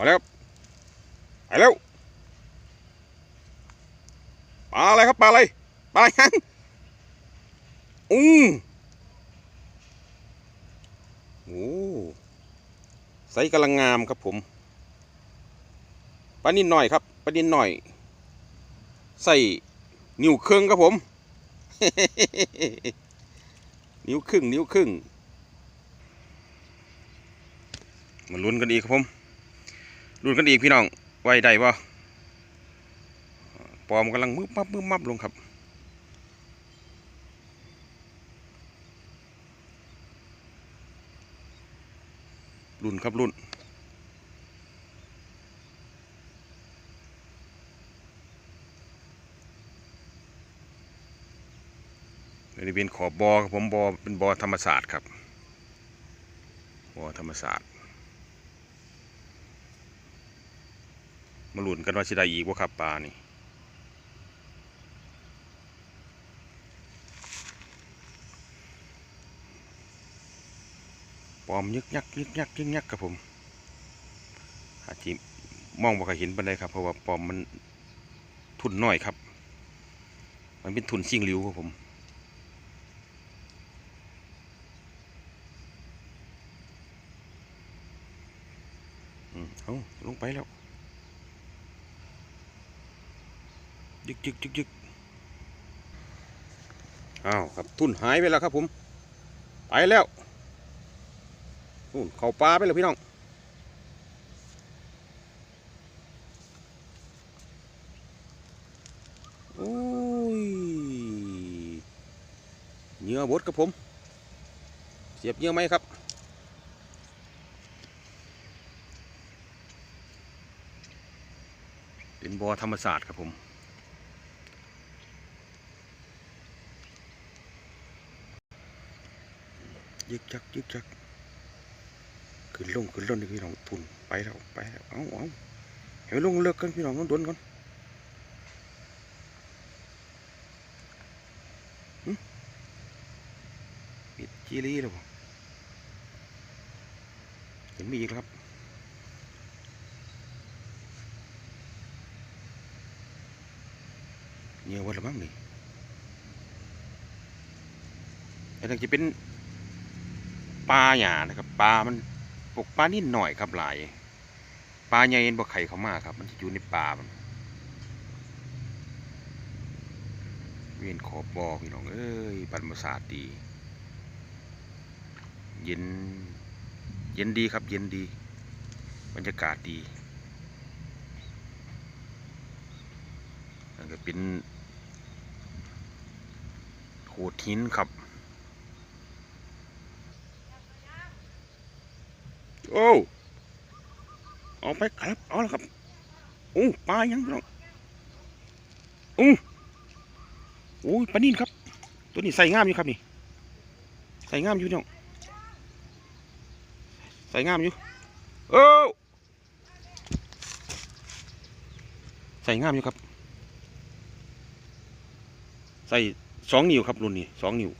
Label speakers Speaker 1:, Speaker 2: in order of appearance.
Speaker 1: เอาแล้วไปแล้วปลาอะไรครับปลาอะไรปลาอะไรยังอืมโอ้ไซส์กำลังงามครับผมปลานินหน่อยครับปลานินหน่อย ใส่นิ้วครึ่งครับผม นิ้วครึ่งนิ้วครึ่งมาลุ้นกันอีกครับผม ลุ้นกันอีกพี่น้อง ไว้ได้ป่ปอมกำลังมึบมับมึบมับลงครับลุ้นครับลุ้นอันนี้เป็นขอบบอผมบอเป็นบอธรรมศาสตร์ครับ บอธรรมศาสตร์ มาหลุนกันว่าสิได้อีกว่าครับปลานี่ปอมยึกยักยึกยักยึกยักครับผมอาจิมองบ่เคยเห็นปันไดครับเพราะว่าปอมมันทุนน้อยครับ มันเป็นทุนซิ่งหลิวครับผมอืมเอาลงไปแล้วึกยึกยึกยึกอ้าวครับทุ่นหายไปแล้วครับผม ไปแล้วนู่นเข้าปลาไปแล้วพี่น้องโอ้ยเหยื่อบดครับผม เสียบเหยื่อไหมครับเป็นบอธรรมศาสตร์ครับผม ยึกยักยึกยักขึ้นลงขึ้นลงนี่พี่น้องทุนไปแล้วไปแล้วเอาเอาให้มันลงเลิกกันพี่น้องมันโดนก่อนปิดจีรีแล้วเห็นมีอีกครับเงียวันละมั้งนี่แต่ถ้าจะเป็น ปลาหยานะครับปลามันปกปลานิดหน่อยครับหลายปลาใหญ่เอ็นบ่ไข่เขามากครับ มันจะอยู่ในปลามันเวียนขอบบอพี่น้องเอ้ยบรรมศาสตร์ดีเย็นเย็นดีครับ เย็นดีบรรยากาศดีแล้วก็เป็นโขดหินครับ โอ้เอาไปครับเอาละครับโอ้ปลายังพี่น้องอู้โอ้ยปลานิ่นครับ ตัวนี้ใส่งามอยู่ครับนี่ใส่งามอยู่พี่น้องใส่งามอยู่โอ้ใส่งามอยู่ครับ ใส่สองนิ้วครับรุ่นนี้สองนิ้ว